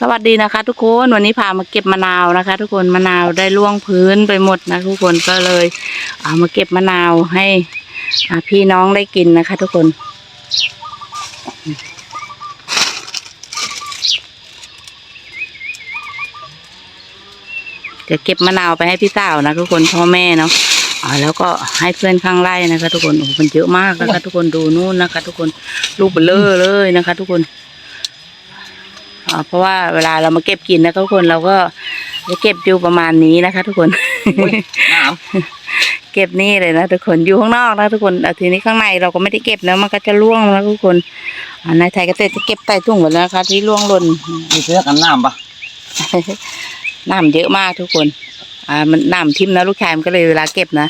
สวัสดีนะคะ ทุกคนวันนี้พามาเก็บมะนาวนะคะ ทุกคนมะนาวได้ล่วงพื้นไปหมดนะทุกคนก็เลยเอามาเก็บมะนาวให้พี่น้องได้กินนะคะ ทุกคนจะเก็บมะนาวไปให้พี่สาวนะทุกคนพ่อแม่เนาะอ่าแล้วก็ให้เพื่อนข้างไร่นะคะ ทุกคนโอ้มันเยอะมากนะคะ ทุกคนดูนู่นนะคะ ทุกคนลูกเบลเลอร์เลยนะคะ ทุกคน เพราะว่าเวลาเรามาเก็บกินนะทุกคนเราก็จะเก็บอยู่ประมาณนี้นะคะ ทุกคนน้เก็บนี่เลยนะทุกคนอยู่ข้างนอกนะทุกคนแต่ทีนี้ข้างในเราก็ไม่ได้เก็บนะมันก็จะร่วงนะทุกคนอ่านายไทยเกษตรจะเก็บใต้ถุงหมดแล้วนะคะ ที่ร่วงหล่นำมีเสื้อกันน้ำปะน้ำเยอะมากทุกคนอ่ามันน้ำทิ่มนะลูกชายมันก็เลยเวลาเก็บนะ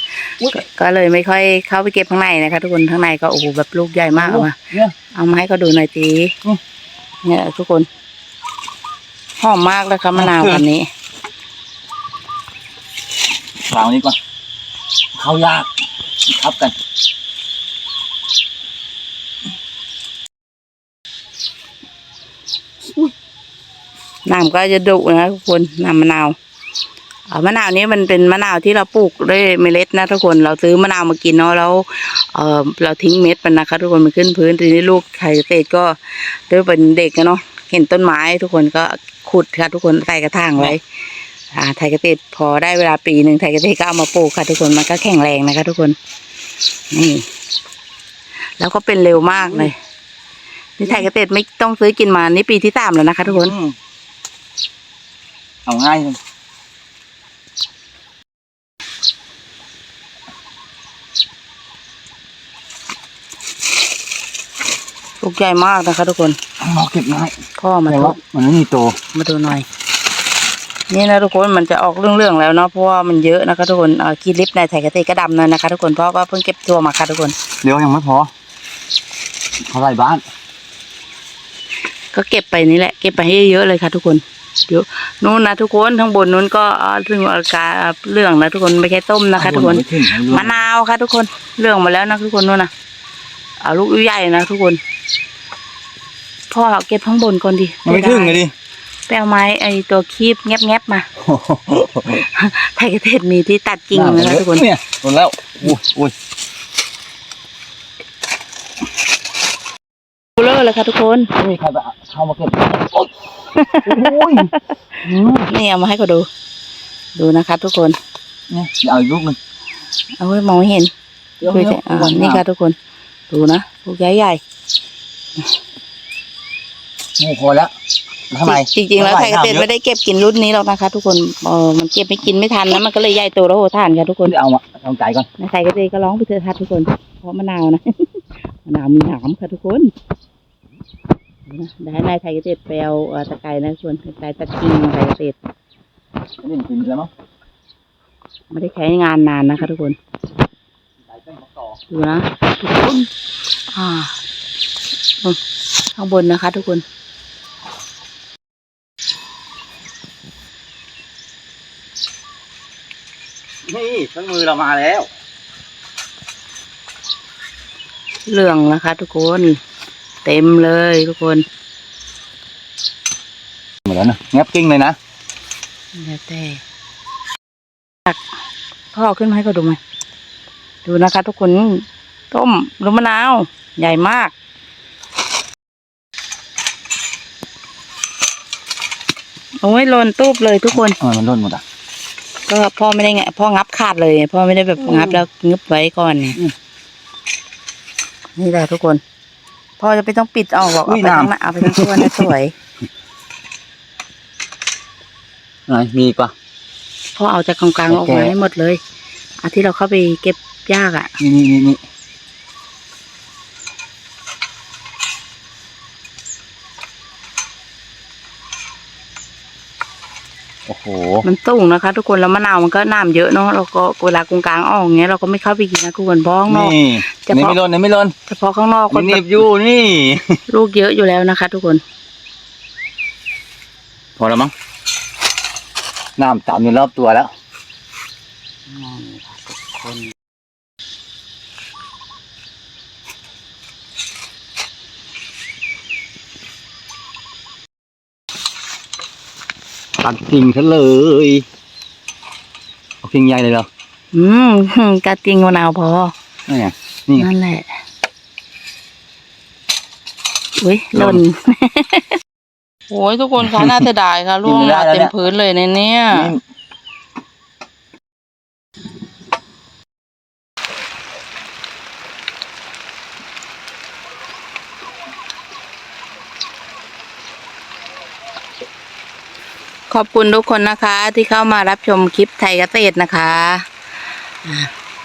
ก็ก็เลยไม่ค่อยเข้าไปเก็บข้างในนะคะ ทุกคนข้างในก็โอ้โหแบบลูกใหญ่มากเอามาเนี่ยเอามาให้เขาดูหน่อยจีอืมเนี่ยทุกคนห อมมากเลยค่ะมะนาวพันธุ์นี้วางนี้ก่อนเข้ายากทับกัน น้ำก็จะดุนะทุกคนน้ำมะนาวเอ่อมะนาวนี้มันเป็นมะนาวที่เราปลูกด้วยเมล็ดนะทุกคน เราซื้อมะนาวมากินเนาะแล้วเออเราทิ้งเม็ดมันนะคะทุกคนมันขึ้นพื้นทีนี้ลูกไข่เศษก็ด้วยเป็นเด็กอะเนาะ เห็นต้นไม้ทุกคนก็ขุดค่ะทุกคนใส่กระถางไว้อ่าไทยเกษตรพอได้เวลาปีหนึ่งไทยเกษตรก็เอามาปลูกค่ะ ทุกคนมันก็แข็งแรงนะคะ ทุกคนนี่แล้วก็เป็นเร็วมากเลยนี่ไทยเกษตรไม่ต้องซื้อกินมานี่ปีที่สามแล้วนะคะ ทุกคนอืมเอาง่ายเลย ลูกใหญ่มากนะคะทุกคนเอาเก็บง่ายพ่อมาแต่ทว่าดมันไม่มีตัวมาดูหน่อย นี่นะทุกคนมันจะออกเรื่องๆแล้วเนาะเพราะว่ามันเยอะนะคะทุกคนเอ่อกีลิปในไทยเกษตรก็ดำเลยนะคะ ทุกคนเพราะว่าเพิ่งเก็บตัวมาค่ะทุกคนเดี๋ยวยังไม่พอเขาไล่บ้าน ก็เก็บไปนี่แหละ เก็บไปให้เยอะๆเลยค่ะ ทุกคนเดี๋ยวนู้นนะทุกคนข้างบนนู้นก็เอ่อถึงอาการเรื่องนะทุกคนไม่ใช่ต้มนะคะ ทุกคนไม่ถึงให้เรื่องมะนาวค่ะ ทุกคนเรื่องมาแล้วนะทุกคนนู่นนะ เอาลูกใหญ่นะทุกคน พ่อเก็บข้างบนก่อนดิมันไม่ถึงเลยดิไปเอาไม้ไอตัวคีบแงบๆมาไทยเกษตรมีที่ตัดกิ่งนะคะทุกคนเนี่ยโดนแล้วอุ้ยอุ้ยคูลเลอร์เลยค่ะทุกคนไม่มีใครไปเข้ามาเก็บโอ๊ยโอ้ยอืมนี่เอามาให้เขาดู ดูนะคะทุกคนเนี่ยเดี๋ยวเอาอีกลูกหนึ่งเอาไว้มองไม่เห็นเดี๋ยวคุยเดี๋แต่ยวอ่านี่ค่ะทุกคน ดูนะลูกใหญ่ใหญ่โอ้พอแล้วทำไมจริงๆแล้วไทยเกษตรไม่ได้เก็บกินรุ่นนี้หรอกนะคะ ทุกคนเออมันเก็บไม่กินไม่ทันนะมันก็เลยใหญ่โตแล้วโหทานค่ะทุกคนเดี๋ยวเอามาทำใจก่อนในไทยเกษตรก็ร้องไปเถอะค่ะทุกคนเพราะมะนาวนะมะนาวมีหนามค่ะทุกคนนะเดี๋ยวให้นายไทยเกษตรไปเอาเอ่อตะไคร้นะทุกคนตะไคร้ตัดกิ่งของไทยเกษตรเล่นกินแล้วมั้งไม่ได้ใช้งานนานนะคะ ทุกคน ใส่แป้งมะกอกดูนะทุกคนอ่าอืมข้างบนนะคะ ทุกคนนี่เครื่องมือเรามาแล้ว เหลืองนะคะ ทุกคน เต็มเลยทุกคนเหมือนนะงับกิ้งเลยนะแล้วแต่ตักพ่อเอาขึ้นมาให้เขาดูไหม ดูนะคะ ทุกคนต้มลูกมะนาว ใหญ่มากโอ้ยหล่นตูบเลยทุกคนเออมันร่นหมดอะก็พ่อไม่ได้ไงพ่องับขาดเลยพ่อไม่ได้แบบงับแล้วงึบไว้ก่อนไงอืมนี่แหละทุกคน พ่อจะไม่ต้องปิดออกหรอกอุ้เอายไปทั้งหน้ำน้าเอาไปทั้งตัวนะสวยไหนมีอีกปะพ่อเอาจากกลางๆออกมาให้หมดเลยอาที่เราเข้าไปเก็บ ยากอะ นี่นี่นี่นี่โอ้โห มันสูงนะคะ ทุกคนแล้วมะนาวมันก็น้ำเยอะเนาะเราก็เวลากงกลางออกอย่างเงี้ยเราก็ไม่เข้าไปกินนะทุกคนเพราะข้างนอกนี่จะนี่พอไม่ร่นนี่ไม่ร่นเฉพาะข้างนอกก็นี่หนีบอยู่นี่ ลูกเยอะอยู่แล้วนะคะ ทุกคน พอแล้วมั้ง น้ำตามอยู่รอบตัวแล้วน ตัดกิ่งซะเลยเอากิ่งใหญ่เลยเหรออืมกระติงมะนาวพอนี่ไงนี่ไงนั่นแหละอุ้ยหล่นโอ้ยทุกคนคะน่าเสียดายค่ะร่วงมาเต็มพื้นเลยในเนี้ย ขอบคุณทุกคนนะคะที่เข้ามารับชมคลิปไทยเกษตรนะคะ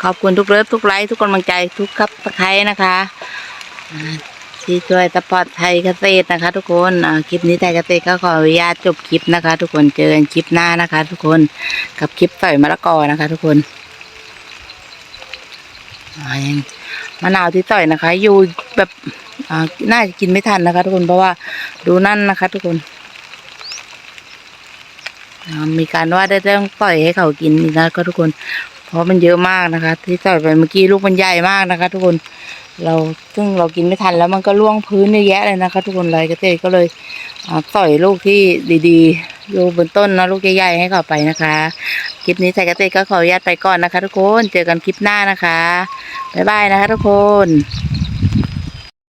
ขอบคุณทุกเลิฟทุกไลค์ทุกกำลังใจทุกครับตะไคร้นะคะที่ช่วยสปอร์ตไทยเกษตรนะคะ ทุกคนคลิปนี้ไทยเกษตรก็ขออนุญาตจบคลิปนะคะ ทุกคนเจอกันคลิปหน้านะคะ ทุกคนกับคลิปใส่มะละกอนะคะ ทุกคนมะนาวที่ต่อยนะคะ อยู่แบบน่าจะกินไม่ทันนะคะ ทุกคนเพราะว่าดูนั่นนะคะ ทุกคน มีการว่าได้ต้องปล่อยให้เขากินนะก็ทุกคน เพราะมันเยอะมากนะคะ ที่ใส่ไปเมื่อกี้ลูกมันใหญ่มากนะคะ ทุกคนเราซึ่งเรากินไม่ทันแล้วมันก็ล่วงพื้นเยอะแยะเลยนะคะ ทุกคนเลยเกษตรก็เลยอ่าปล่อยลูกที่ดีๆลูกบนต้นนะลูกใหญ่ๆให้เขาไปนะคะคลิปนี้ใส่เกษตรก็ขออนุญาตไปก่อนนะคะ ทุกคนเจอกันคลิปหน้านะคะบ๊ายบายนะคะ ทุกคน